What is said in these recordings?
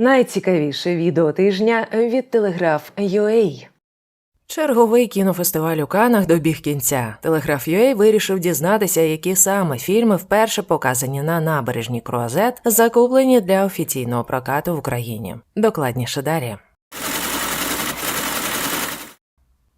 Найцікавіше відео тижня від Телеграф UA. Черговий кінофестиваль у Канах добіг кінця. Телеграф UA вирішив дізнатися, які саме фільми вперше показані на набережні Круазет, закуплені для офіційного прокату в Україні. Докладніше далі.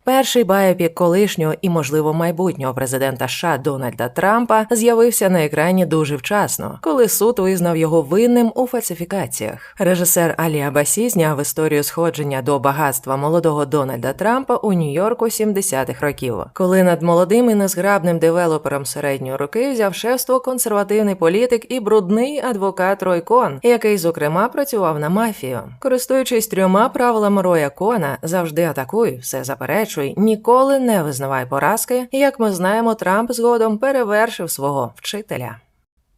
Перший байопік колишнього і, можливо, майбутнього президента США Дональда Трампа з'явився на екрані дуже вчасно, коли суд визнав його винним у фальсифікаціях. Режисер Алі Абасі зняв історію сходження до багатства молодого Дональда Трампа у Нью-Йорку 70-х років, коли над молодим і незграбним девелопером середньої роки взяв шефство консервативний політик і брудний адвокат Рой Кон, який, зокрема, працював на мафію. Користуючись трьома правилами Роя Кона, завжди атакуй, все заперечуй, ніколи не визнавай поразки. Як ми знаємо, Трамп згодом перевершив свого вчителя.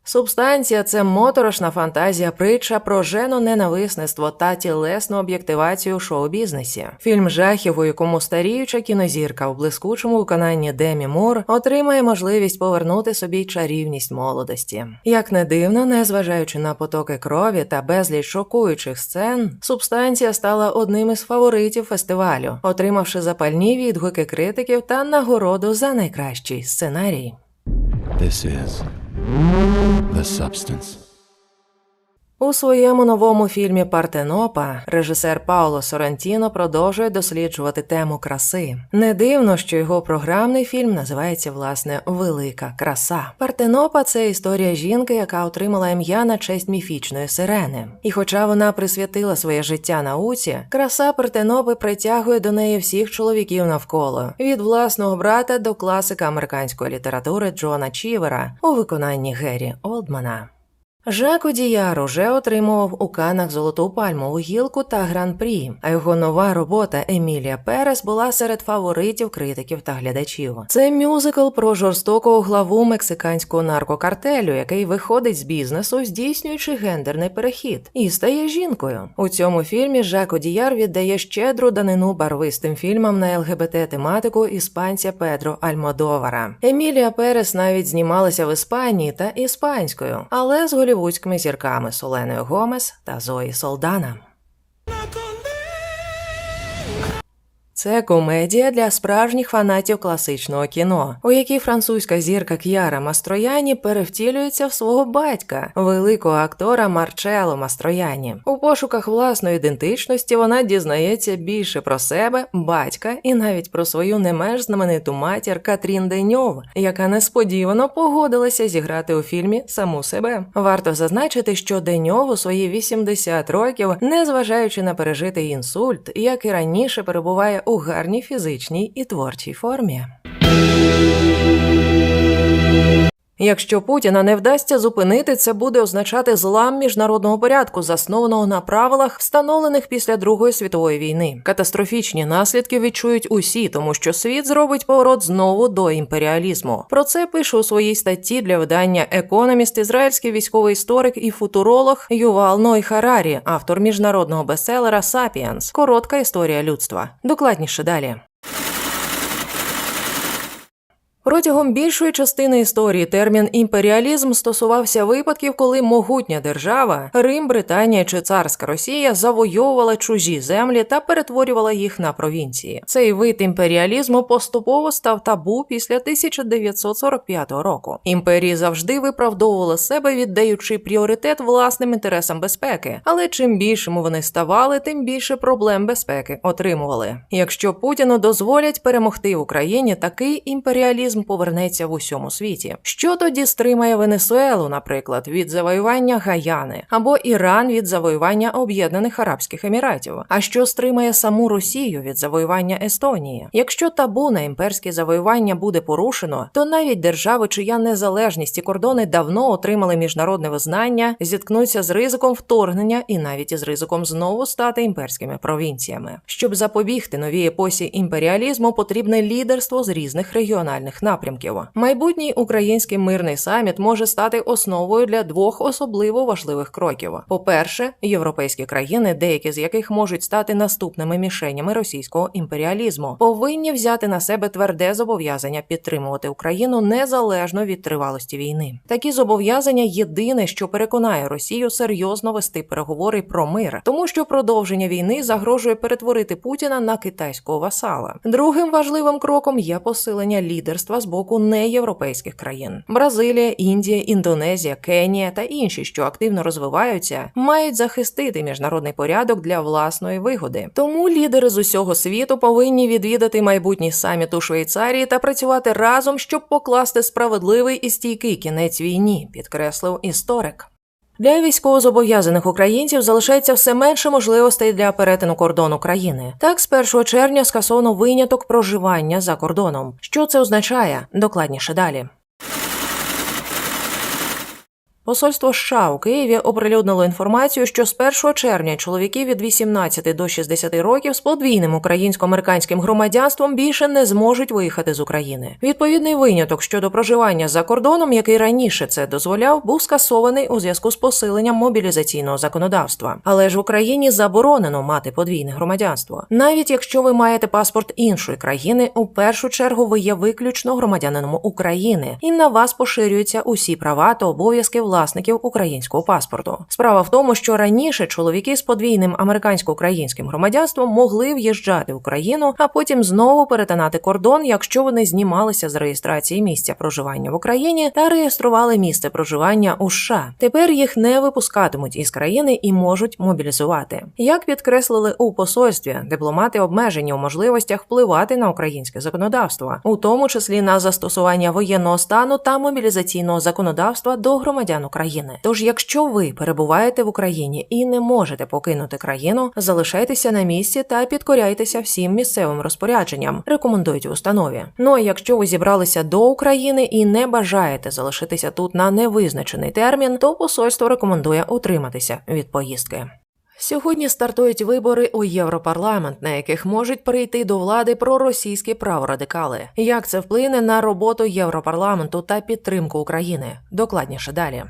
Субстанція це моторошна фантазія притча про женоненависництво та тілесну об'єктивацію шоу-бізнесі. Фільм жахів, у якому старіюча кінозірка у блискучому виконанні Демі Мур отримає можливість повернути собі чарівність молодості. Як не дивно, незважаючи на потоки крові та безліч шокуючих сцен, субстанція стала одним із фаворитів фестивалю, отримавши запальні відгуки критиків та нагороду за найкращий сценарій. This is the substance. У своєму новому фільмі Партенопа режисер Пауло Сорантіно продовжує досліджувати тему краси. Не дивно, що його програмний фільм називається власне Велика краса. Партенопа це історія жінки, яка отримала ім'я на честь міфічної сирени. І хоча вона присвятила своє життя науці, краса Партенопи притягує до неї всіх чоловіків навколо від власного брата до класика американської літератури Джона Чівера у виконанні Геррі Олдмана. Жак Одіяр уже отримував у Канах золоту пальмову гілку та гран-прі, а його нова робота Емілія Перес була серед фаворитів критиків та глядачів. Це мюзикл про жорстокого главу мексиканського наркокартелю, який виходить з бізнесу, здійснюючи гендерний перехід, і стає жінкою. У цьому фільмі Жак Одіяр віддає щедру данину барвистим фільмам на ЛГБТ тематику іспанця Педро Альмодовара. Емілія Перес навіть знімалася в Іспанії та іспанською, але з голівудськими зірками Соленою Гомес та Зої Солдана. Це комедія для справжніх фанатів класичного кіно, у якій французька зірка К'яра Мастрояні перевтілюється в свого батька, великого актора Марчело Мастрояні. У пошуках власної ідентичності вона дізнається більше про себе, батька і навіть про свою не менш знамениту матір Катрін Деньов, яка несподівано погодилася зіграти у фільмі саму себе. Варто зазначити, що Деньов у свої 80 років, незважаючи на пережитий інсульт, як і раніше перебуває у гарній фізичній і творчій формі. Якщо Путіна не вдасться зупинити, це буде означати злам міжнародного порядку, заснованого на правилах, встановлених після Другої світової війни. Катастрофічні наслідки відчують усі, тому що світ зробить поворот знову до імперіалізму. Про це пише у своїй статті для видання Економіст ізраїльський військовий історик і футуролог Ювал Ной Харарі, автор міжнародного бестселера Сапіенс. Коротка історія людства. Докладніше далі. Протягом більшої частини історії термін імперіалізм стосувався випадків, коли могутня держава Рим, Британія чи царська Росія завойовувала чужі землі та перетворювала їх на провінції. Цей вид імперіалізму поступово став табу після 1945 року. Імперії завжди виправдовували себе, віддаючи пріоритет власним інтересам безпеки. Але чим більшими вони ставали, тим більше проблем безпеки отримували. Якщо Путіну дозволять перемогти в Україні, такий імперіалізм повернеться в усьому світі. Що тоді стримає Венесуелу, наприклад, від завоювання Гаяни або Іран від завоювання Об'єднаних Арабських Еміратів? А що стримає саму Росію від завоювання Естонії? Якщо табу на імперське завоювання буде порушено, то навіть держави, чия незалежність і кордони давно отримали міжнародне визнання, зіткнуться з ризиком вторгнення і навіть із ризиком знову стати імперськими провінціями. Щоб запобігти новій епосі імперіалізму, потрібне лідерство з різних регіональних напрямків. Майбутній український мирний саміт може стати основою для двох особливо важливих кроків. По-перше, європейські країни, деякі з яких можуть стати наступними мішенями російського імперіалізму, повинні взяти на себе тверде зобов'язання підтримувати Україну незалежно від тривалості війни. Такі зобов'язання єдине, що переконає Росію серйозно вести переговори про мир, тому що продовження війни загрожує перетворити Путіна на китайського васала. Другим важливим кроком є посилення лідерства з боку неєвропейських країн. Бразилія, Індія, Індонезія, Кенія та інші, що активно розвиваються, мають захистити міжнародний порядок для власної вигоди. Тому лідери з усього світу повинні відвідати майбутній саміт у Швейцарії та працювати разом, щоб покласти справедливий і стійкий кінець війні, підкреслив історик. Для військовозобов'язаних українців залишається все менше можливостей для перетину кордону країни. Так, з 1 червня скасовано виняток проживання за кордоном. Що це означає? Докладніше далі. Посольство США у Києві оприлюднило інформацію, що з 1 червня чоловіки від 18 до 60 років з подвійним українсько-американським громадянством більше не зможуть виїхати з України. Відповідний виняток щодо проживання за кордоном, який раніше це дозволяв, був скасований у зв'язку з посиленням мобілізаційного законодавства. Але ж в Україні заборонено мати подвійне громадянство. Навіть якщо ви маєте паспорт іншої країни, у першу чергу ви є виключно громадянином України, і на вас поширюються усі права та обов'язки власників українського паспорту. Справа в тому, що раніше чоловіки з подвійним американсько-українським громадянством могли в'їжджати в Україну, а потім знову перетинати кордон, якщо вони знімалися з реєстрації місця проживання в Україні та реєстрували місце проживання у США. Тепер їх не випускатимуть із країни і можуть мобілізувати. Як підкреслили у посольстві, дипломати обмежені у можливостях впливати на українське законодавство, у тому числі на застосування воєнного стану та мобілізаційного законодавства до громадян України. Тож, якщо ви перебуваєте в Україні і не можете покинути країну, залишайтеся на місці та підкоряйтеся всім місцевим розпорядженням, рекомендують установі. Ну а якщо ви зібралися до України і не бажаєте залишитися тут на невизначений термін, то посольство рекомендує утриматися від поїздки. Сьогодні стартують вибори у Європарламент, на яких можуть прийти до влади проросійські праворадикали. Як це вплине на роботу Європарламенту та підтримку України? Докладніше далі.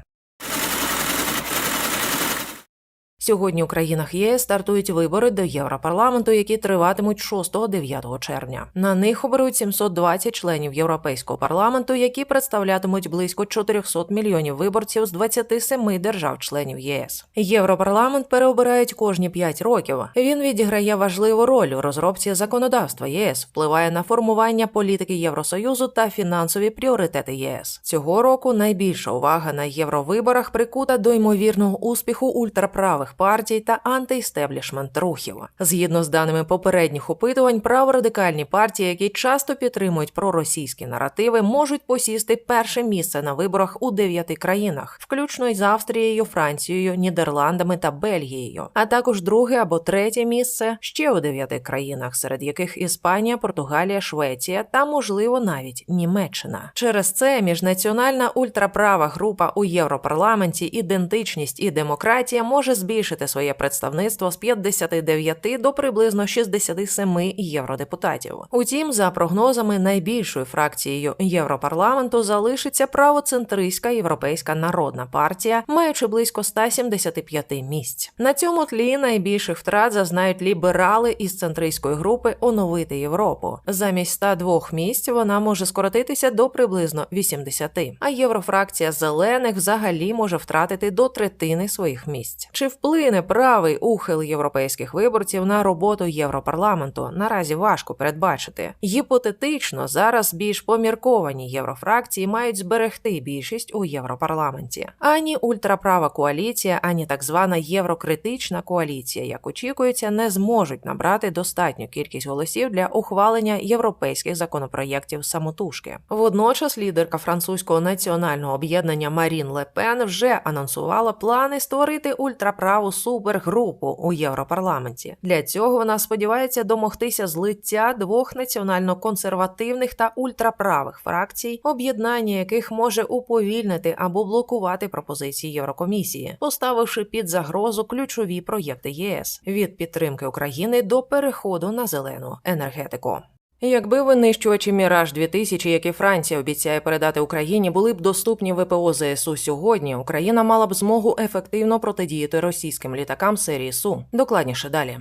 Сьогодні у країнах ЄС стартують вибори до Європарламенту, які триватимуть 6-9 червня. На них оберуть 720 членів Європейського парламенту, які представлятимуть близько 400 мільйонів виборців з 27 держав-членів ЄС. Європарламент переобирають кожні 5 років. Він відіграє важливу роль у розробці законодавства ЄС, впливає на формування політики Євросоюзу та фінансові пріоритети єС. Цього року найбільша увага на євровиборах прикута до ймовірного успіху ультраправих партій та антиістеблішмент рухів. Згідно з даними попередніх опитувань, праворадикальні партії, які часто підтримують проросійські наративи, можуть посісти перше місце на виборах у дев'яти країнах, включно із Австрією, Францією, Нідерландами та Бельгією, а також друге або третє місце ще у дев'яти країнах, серед яких Іспанія, Португалія, Швеція та, можливо, навіть Німеччина. Через це міжнаціональна ультраправа група у Європарламенті ідентичність і демократія може збільшити своє представництво з 59 до приблизно 67 євродепутатів. Утім, за прогнозами, найбільшою фракцією Європарламенту залишиться правоцентристська європейська народна партія, маючи близько 175 місць. На цьому тлі найбільших втрат зазнають ліберали із центристської групи оновити Європу. Замість 102 місць вона може скоротитися до приблизно 80. А єврофракція зелених взагалі може втратити до третини своїх місць. Чи вплине правий ухил європейських виборців на роботу Європарламенту? Наразі важко передбачити. Гіпотетично зараз більш помірковані єврофракції мають зберегти більшість у Європарламенті. Ані ультраправа коаліція, ані так звана єврокритична коаліція, як очікується, не зможуть набрати достатню кількість голосів для ухвалення європейських законопроєктів самотужки. Водночас лідерка французького національного об'єднання Марін Ле Пен вже анонсувала плани створити ультраправу супергрупу у Європарламенті. Для цього вона сподівається домогтися злиття двох національно-консервативних та ультраправих фракцій, об'єднання яких може уповільнити або блокувати пропозиції Єврокомісії, поставивши під загрозу ключові проєкти ЄС від підтримки України до переходу на зелену енергетику. Якби винищувачі Міраж 2000, які Франція обіцяє передати Україні, були б доступні ВПО ЗСУ сьогодні, Україна мала б змогу ефективно протидіяти російським літакам серії Су. Докладніше далі.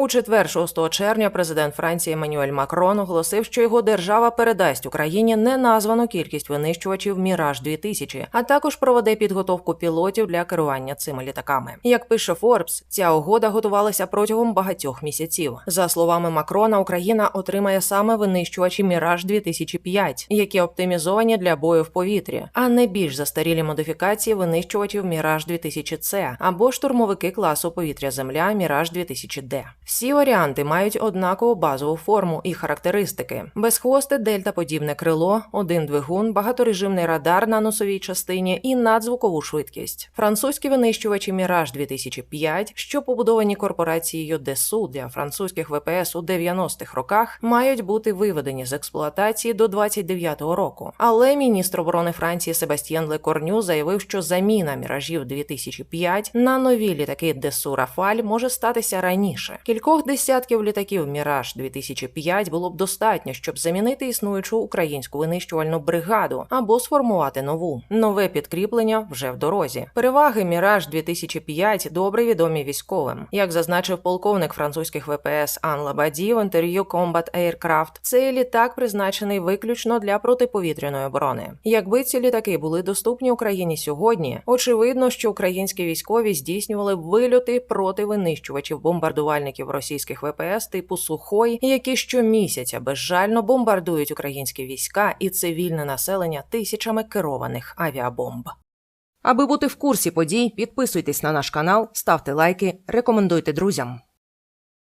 У четвер, 6 червня, президент Франції Еммануель Макрон оголосив, що його держава передасть Україні неназвану кількість винищувачів Міраж 2000 а також проведе підготовку пілотів для керування цими літаками. Як пише Forbes, ця угода готувалася протягом багатьох місяців. За словами Макрона, Україна отримає саме винищувачі Міраж 2005 які оптимізовані для бою в повітрі, а не більш застарілі модифікації винищувачів Міраж 2000 c або штурмовики класу повітря Земля Міраж 2000 d всі варіанти мають однакову базову форму і характеристики: безхвосте дельтаподібне крило, один двигун, багаторежимний радар на носовій частині і надзвукову швидкість. Французькі винищувачі Міраж 2005, що побудовані корпорацією Десу для французьких ВПС у 90-х роках, мають бути виведені з експлуатації до 29-го року. Але міністр оборони Франції Себастьян Лекорню заявив, що заміна міражів 2005 на нові літаки Десу Рафаль може статися раніше. Кількох десятків літаків Міраж 2005 було б достатньо, щоб замінити існуючу українську винищувальну бригаду або сформувати нову. Нове підкріплення вже в дорозі. Переваги Міраж 2005 добре відомі військовим. Як зазначив полковник французьких ВПС Ан Лабаді в інтерв'ю Combat Aircraft, цей літак призначений виключно для протиповітряної оборони. Якби ці літаки були доступні Україні сьогодні, очевидно, що українські військові здійснювали б вильоти проти винищувачів бомбардувальників російських ВПС типу Сухой, які щомісяця безжально бомбардують українські війська і цивільне населення тисячами керованих авіабомб. Аби бути в курсі подій, підписуйтесь на наш канал, ставте лайки, рекомендуйте друзям.